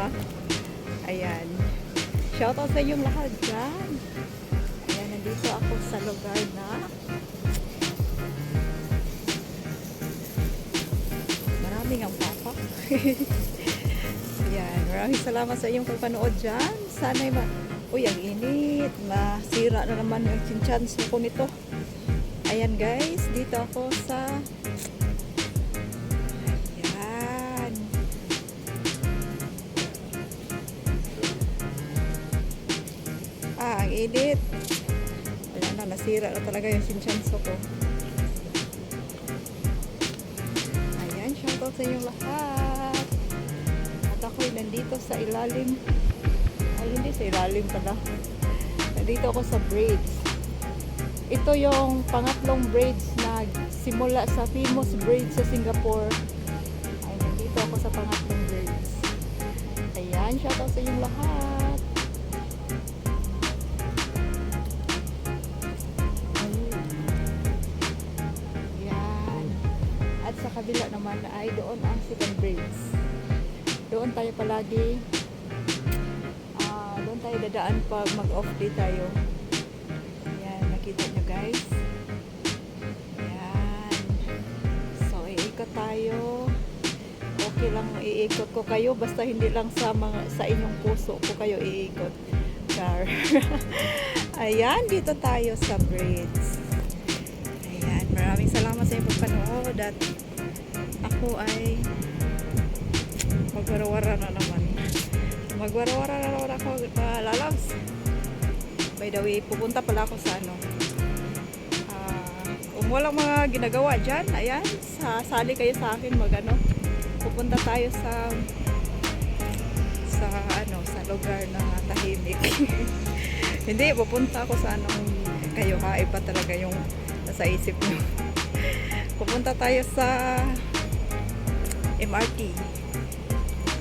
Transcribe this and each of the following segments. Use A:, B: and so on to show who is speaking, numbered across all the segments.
A: papa. Ayan. Shoutout sa inyong lahat dyan. Ayan, nandito ako sa lugar na maraming ang papa. Ayan, maraming salamat sa iyong pagpanood dyan. Sana'y ma... Uy, ang init. Masira na naman yung chinchanso ko nito. Ayan guys, dito ako sa... Init. Wala na, nasira na talaga yung chinchanso ko. Ayan, shoutout sa inyong lahat. At ako'y nandito sa ilalim. Ay, hindi sa ilalim pala. Nandito ako sa braids. Ito yung pangatlong braids na simula sa famous braids sa Singapore. Ay, nandito ako sa pangatlong braids. Ayan, shoutout sa inyong lahat. Kabila naman ay doon ang second braids. Doon tayo palagi ah doon tayo dadaan pag mag-off day tayo. Yan, nakita nyo guys. Yan. So, iikot tayo. Okay lang iikot ko kayo basta hindi lang sa mga sa inyong puso ko kayo iikot. Char. Ayan, dito tayo sa. Ayan, maraming salamat sa inyong pagpanood at ako ay magwarawara na naman. Magwarawara na naman ako, mga lalabs. By the way, pupunta pala ako sa ano. ah, kung walang mga ginagawa dyan, ayan, sasali kayo sa akin mag ano. Pupunta tayo sa sa ano, sa lugar na tahimik. Hindi, pupunta ako sa anong kayo ha, iba talaga yung nasa isip nyo. pupunta tayo sa MRT.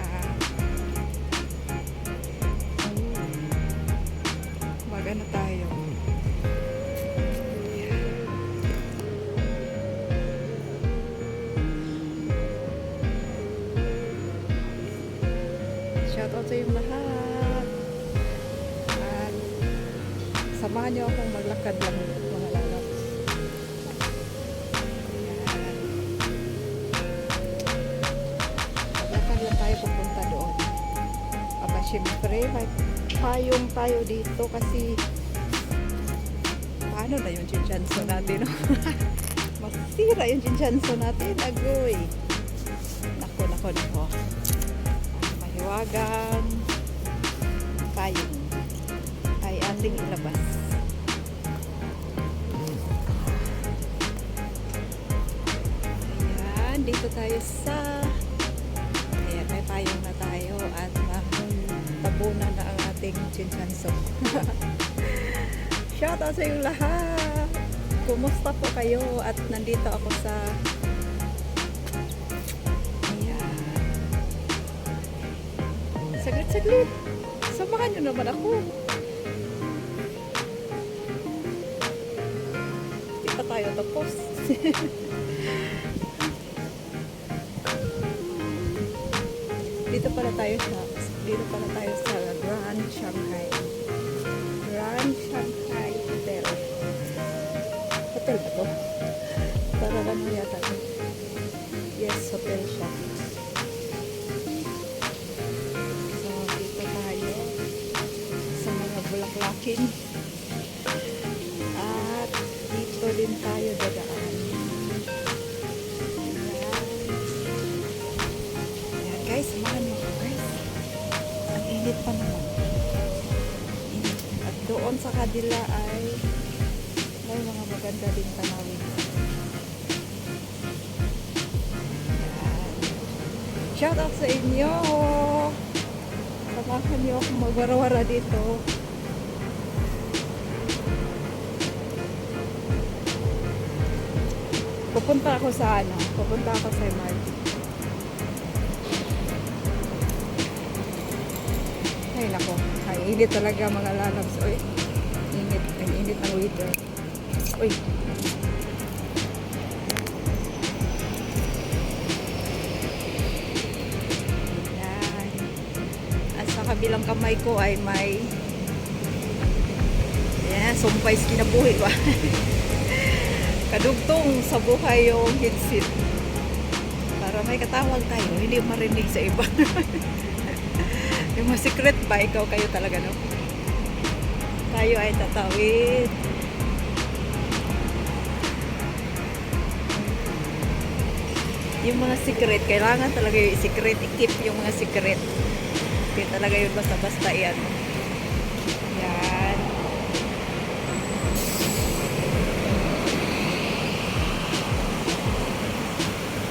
A: Ah, magano tayo. Shoutout sa yung lahat. At samahan niyo akong maglakad lang syempre, payong tayo dito kasi paano na yung chinchanso natin, no? Masira yung chinchanso natin, agoy. Nako, nako, nako. Mahiwagang payong ay ating ilabas. Ayan, dito tayo sa na ang ating chinchanso. Shout out sa iyo lahat! Kumusta po kayo? At nandito ako sa ayan saglit-saglit samahan nyo naman ako pa tayo tapos dito pala tayo sa dito pala tayo sa Grand Shanghai Grand Shanghai Hotel hotel ba to? para ano yata yes hotel siya So, dito tayo sa mga bulaklakin. Init pa naman. At doon sa kadila ay may mga maganda din tanawin. Ayan. Shout out sa inyo! Samahan niyo ako magwarawara dito. Pupunta ako sa ano, pupunta ako sa MRT. Ay, nako. Ay, init talaga mga lalabs. Uy, init. Ang init ng weather. Uy. Ayan. At sa kabilang kamay ko ay may Ayan, sumpay kinabuhi ba? Kadugtong sa buhay yung headset. Para may katawag tayo, hindi marinig sa iba. yung mga secret ba, ikaw kayo talaga, no? Tayo ay tatawid. Yung mga secret, kailangan talaga yung secret, i-keep yung mga secret. Hindi talaga yung basta-basta yan. Yan.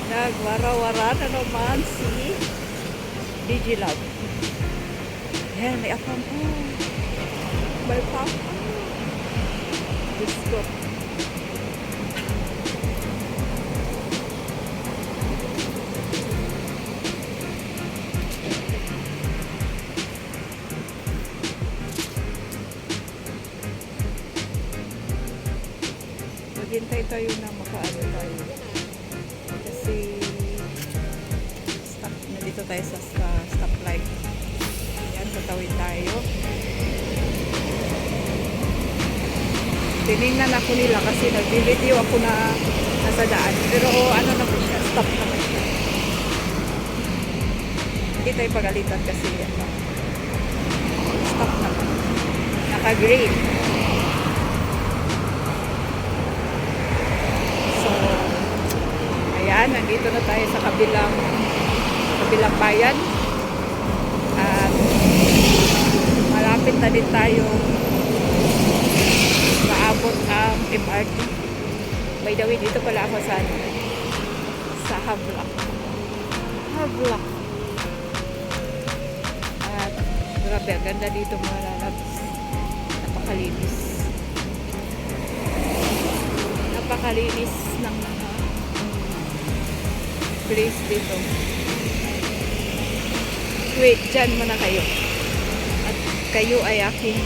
A: Nagwara-wara na naman si Digilab. Yan, may apam po. May pam. Diyos. Maghintay tayo na makaano tayo. Kasi stop na dito tayo sa, sa stoplight. Tatawid tayo. Tinignan ako nila kasi nag-video ako na nasa daan. Pero oh, ano naman siya, stop naman siya. Hindi tayo pagalitan kasi ano, stop naman. Naka-green. So, ayan, nandito na tayo sa kabilang kabilang bayan. At na din tayo maabot ang MRT. By the way, dito pala ako sa ano, sa Hablak. Hablak. At grabe, ganda dito mga lalabs. Napakalinis napakalinis ng mga place dito. Wait, dyan muna kayo. Kayo ay aking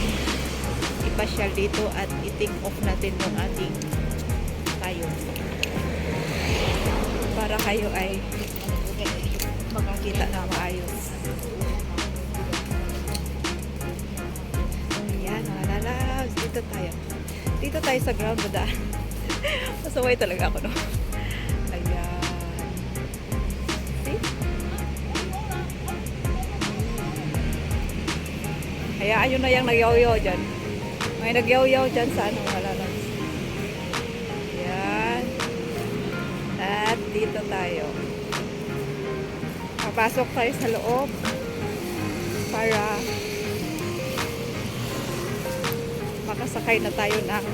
A: ipasyal dito at i-take off natin yung ating tayo. Para kayo ay makakita na maayos. Ayan, mga. Dito tayo. Dito tayo sa ground, bada. Masaway talaga ako, no? Kaya ayun na yung nagyaw-yaw dyan. May nagyaw-yaw dyan sa ano, wala lang. Ayan. At dito tayo. Papasok tayo sa loob para makasakay na tayo ng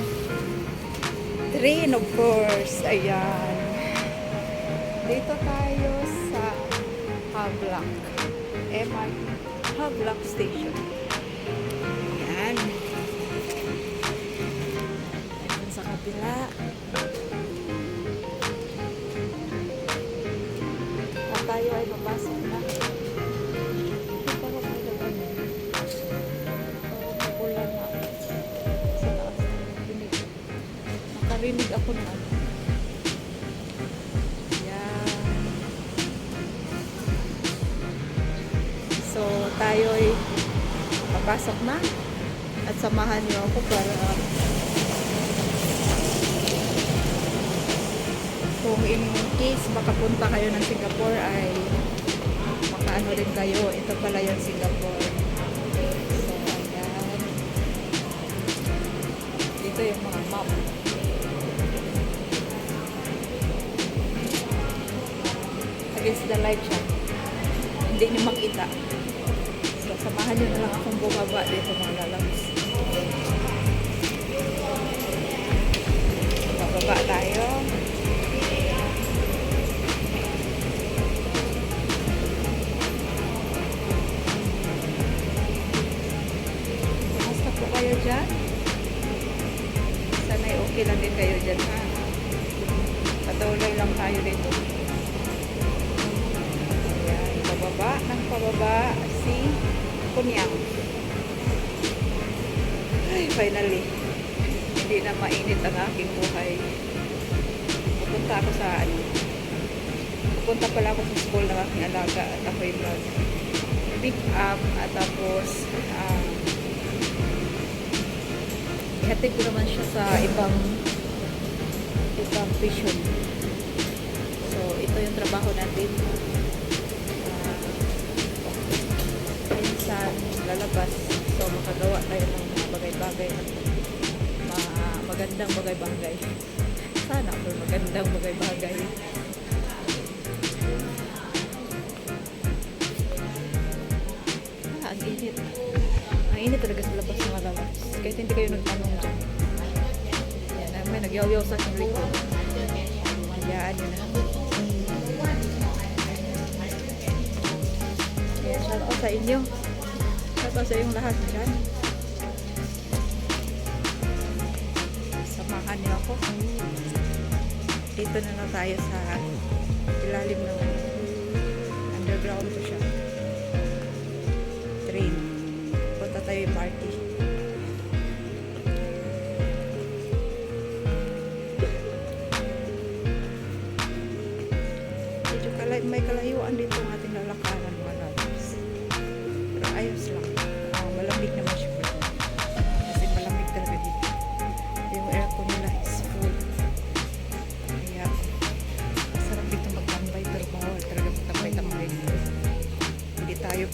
A: train of course. Ayan. Dito tayo sa Hablak. MRT Hablak Station. Kabila. At tayo ay papasok na. Nakarinig ako na. Yan. So, tayo ay papasok na. At samahan niyo ako para kung in case makapunta kayo ng Singapore ay makaano rin kayo. Ito pala yung Singapore. So, ayan. Dito yung mga map. against the light siya. Hindi niyo makita. So, samahan niyo na lang akong bumaba dito mga lalabs. Si Kunyang. Ay, finally. Hindi na mainit ang aking buhay. Pupunta ako sa ano. Pupunta pala ako sa school ng aking alaga at ako'y mag pick up at tapos ah ihatid ko naman siya sa ibang ibang vision. So, ito yung trabaho natin. Lalabas so makagawa tayo ng mga bagay-bagay at mga magandang bagay-bagay. Sana may magandang bagay-bagay. Ah, ang init. Ang init talaga sa labas ng lalabas kahit hindi kayo nagtanong dyan. Yan ah, may nagyaw-yaw sa aking likod. Hayaan nyo na. Kaya shout out sa inyo shout out sa inyong lahat dyan. Samahan niyo ako. Dito na lang tayo sa ilalim ng underground ko siya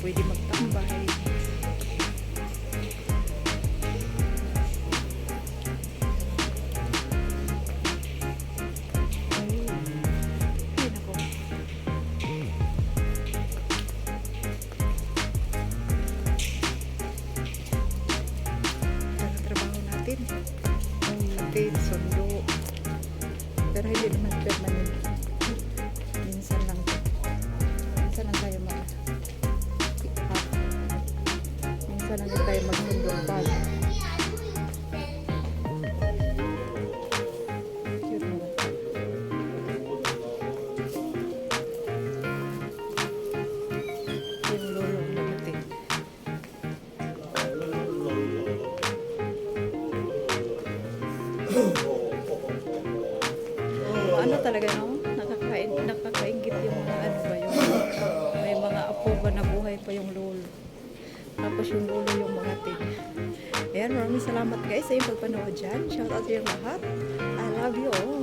A: pwede magtambay talaga no? Nakakain, nakakaingit yung mga ano ba yung may mga apo ba na buhay pa yung lolo. Tapos yung lolo yung mga tin. Ayan, maraming salamat guys sa iyong pagpanood dyan. Shout out sa lahat. I love you all.